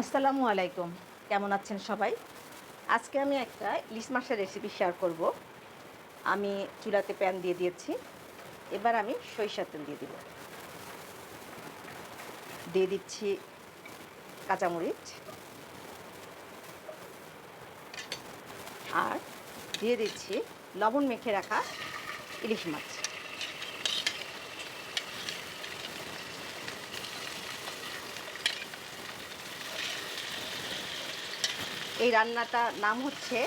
আসসালামু আলাইকুম। কেমন আছেন সবাই? আজকে আমি একটা ইলিশ মাছের রেসিপি শেয়ার করব। আমি চুলাতে প্যান দিয়ে দিয়েছি। এবার আমি সরিষার তেল দিয়ে দিব। দিয়ে দিচ্ছি কাঁচামরিচ। আর দিয়ে দিচ্ছি লবণ মেখে রাখা ইলিশ মাছ। এই রান্নাটার নাম হচ্ছে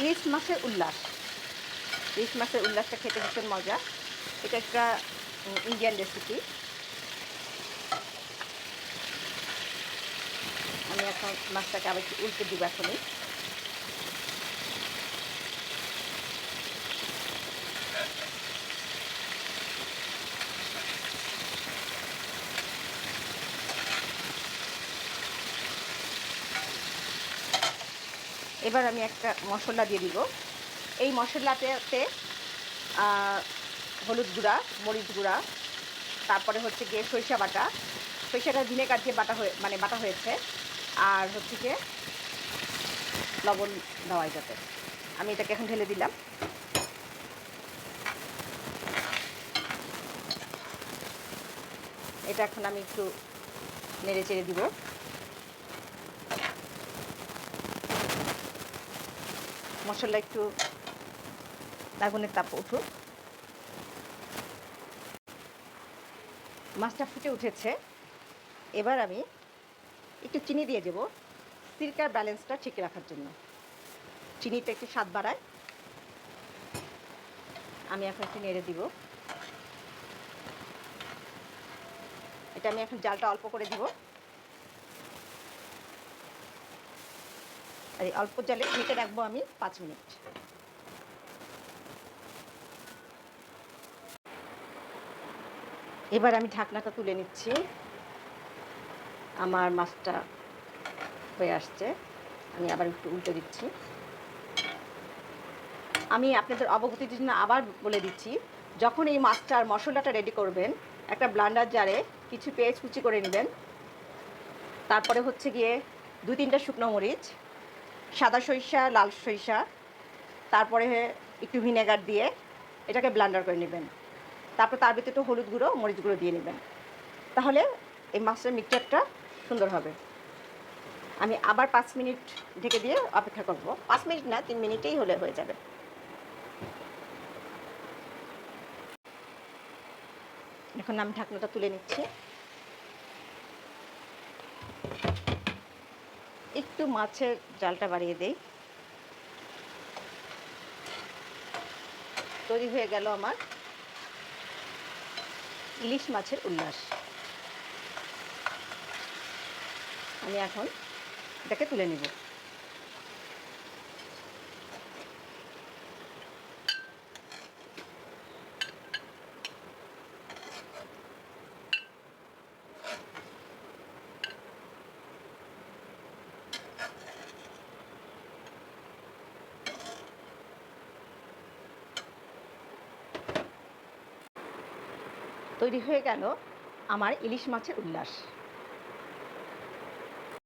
ইলিশ মাছের উল্লাস। ইলিশ মাছের উল্লাসটা খেতে ভীষণ মজা। এটা একটা ইন্ডিয়ান রেসিপি আমি এখন মাছটাকে আবার উল্টে দিব এখনই। এবার আমি একটা মশলা দিয়ে দিব। এই মশলাটাতে আহ, হলুদ গুঁড়া মরিচ গুঁড়া তারপরে হচ্ছে গিয়ে সরিষা বাটা। সরিষাটা ভিনেগার দিয়ে বাটা হয়ে মানে বাটা হয়েছে। আর হচ্ছে গিয়ে লবণ দেওয়া যাতে আমি এটাকে এখন ঢেলে দিলাম। এটা এখন আমি একটু নেড়ে চেড়ে দিব। মশলা একটু আগুনের তাপ উঠুক। মাছটা ফুটে উঠেছে। এবার আমি একটু চিনি দিয়ে দেবো সিরকার ব্যালেন্সটা ঠিক রাখার জন্য। চিনিটা একটু স্বাদ বাড়ায়। আমি এখন একটু নেড়ে দিব। এটা আমি এখন জালটা অল্প করে দিব। আর অল্প জালে ঢেকে রাখব আমি পাঁচ মিনিট। এবার আমি ঢাকনাটা তুলে নিচ্ছি। আমার মাছটা হয়ে আসছে। আমি আবার একটু উল্টে দিচ্ছি। আমি আপনাদের অবগতির জন্য আবার বলে দিচ্ছি, যখন এই মাছটার মশলাটা রেডি করবেন, একটা ব্লান্ডার জারে কিছু পেঁয়াজ কুচি করে নেবেন। তারপরে হচ্ছে গিয়ে দু তিনটা শুকনো মরিচ সাদা সরিষা, লাল সরিষা, তারপরে একটু ভিনেগার দিয়ে এটাকে ব্লান্ডার করে নেবেন। তারপর তার ভিতরে একটু হলুদ গুঁড়ো, মরিচ গুঁড়ো দিয়ে নেবেন। তাহলে এই মাছের মিক্সচারটা সুন্দর হবে। আমি আবার পাঁচ মিনিট ঢেকে দিয়ে অপেক্ষা করব। পাঁচ মিনিট না, তিন মিনিটেই হলে হয়ে যাবে। এখন আমি ঢাকনাটা তুলে নিচ্ছি। একটু মাছের জালটা বাড়িয়ে দেই। তৈরি হয়ে গেল আমার ইলিশ মাছের উল্লাস। আমি এখন এটাকে তুলে নেব। তৈরি হয়ে গেল আমার ইলিশ মাছের উল্লাস।